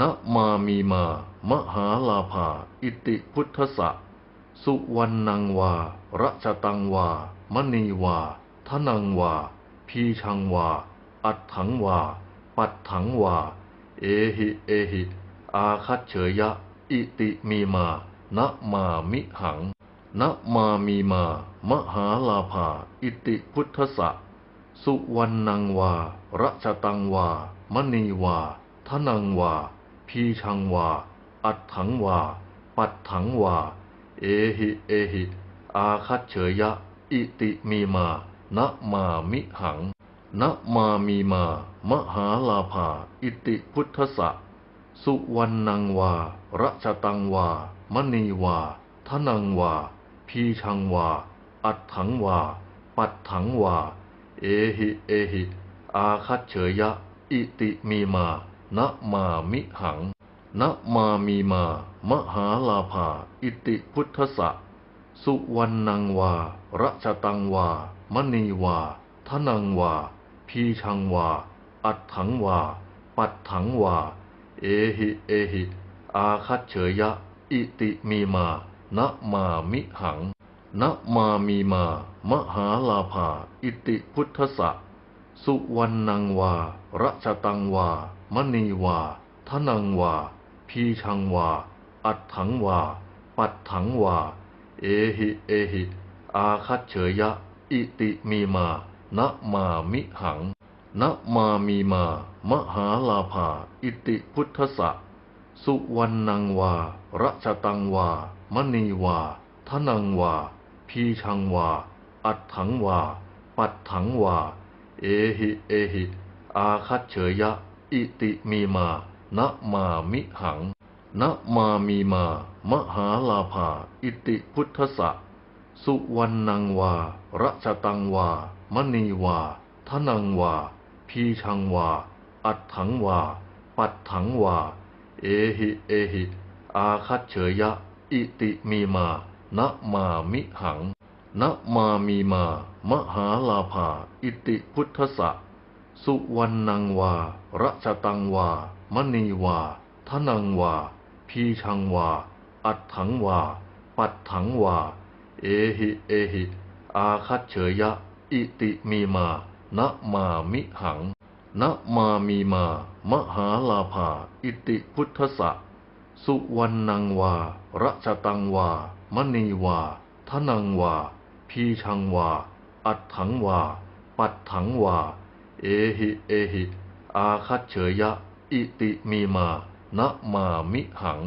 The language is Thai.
นะมามีมา มหาลาภา อิติพุทธะสุวรรณังวารัชตังวา มณีวา ทนังวา พีชังวา อัตถังวา ปัตถังวา เอหิ เอหิ อาคัจเฉยะ อิติมีมา นะมามิหัง นะมามีมา มหาลาภา อิติพุทธะสุวรรณังวารัชตังวา มณีวา ทนังวา พีชังวา อัตถังวา ปัตถังวา เอหิ เอหิ อาคัจเฉยะ อิติมีมา นะมามิหัง นะมามีมา มหาลาภา อิติพุทธะสุวรรณังวารัชตังวา มณีวา ทนังวา พีชังวา อัตถังวา ปัตถังวา เอหิ เอหิ อาคัจเฉยะ อิติมีมา นะมามิหัง นะมามีมา มหาลาภา อิติพุทธะสุวรรณังวารัชตังวา มณีวา ทนังวา พีชังวา อัตถังวา ปัตถังวา เอหิ เอหิ อาคัจเฉยะ อิติมีมา นะมามิหัง นะมามีมา มหาลาภา อิติพุทธะ สุวรรณังวารัชตังวา มณีวา ทนังวา พีชังวา อัตถังวา ปัตถังวา เอหิ เอหิ อาคัจเฉยะ อิติมีมา นะมามิหัง นะมามีมา มหาลาภา อิติพุทธะสุวรรณังวารัชตังวา มณีวา ทนังวา พีชังวา อัตถังวา ปัตถังวา เอหิ เอหิ อาคัจเฉยะ อิติมีมา นะมามิหัง นะมามีมา มหาลาภา อิติพุทธะสุวรรณังวารัชตังวา มณีวา ทนังวา พีชังวา อัตถังวา ปัตถังวา เอหิ เอหิ อาคัจเฉยะ อิติมีมา นะมามิหัง นะมามีมา มหาลาภา อิติพุทธะสุวรรณังวารัชตังวา มณีวา ทนังวา พีชังวา อัตถังวา ปัตถังวา เอหิเอหิ อาคัจเฉยะ อิติมีมานะมามิหังนะมามีมา มหาลาภา อิติพุทธะสุวรรณังวารัชตังวา มณีวา ทนังวา พีชังวา อัดถังวา ปัตถังวา เอหิ เอหิ อาคัจเฉยะ อิติมีมา นะมามิหัง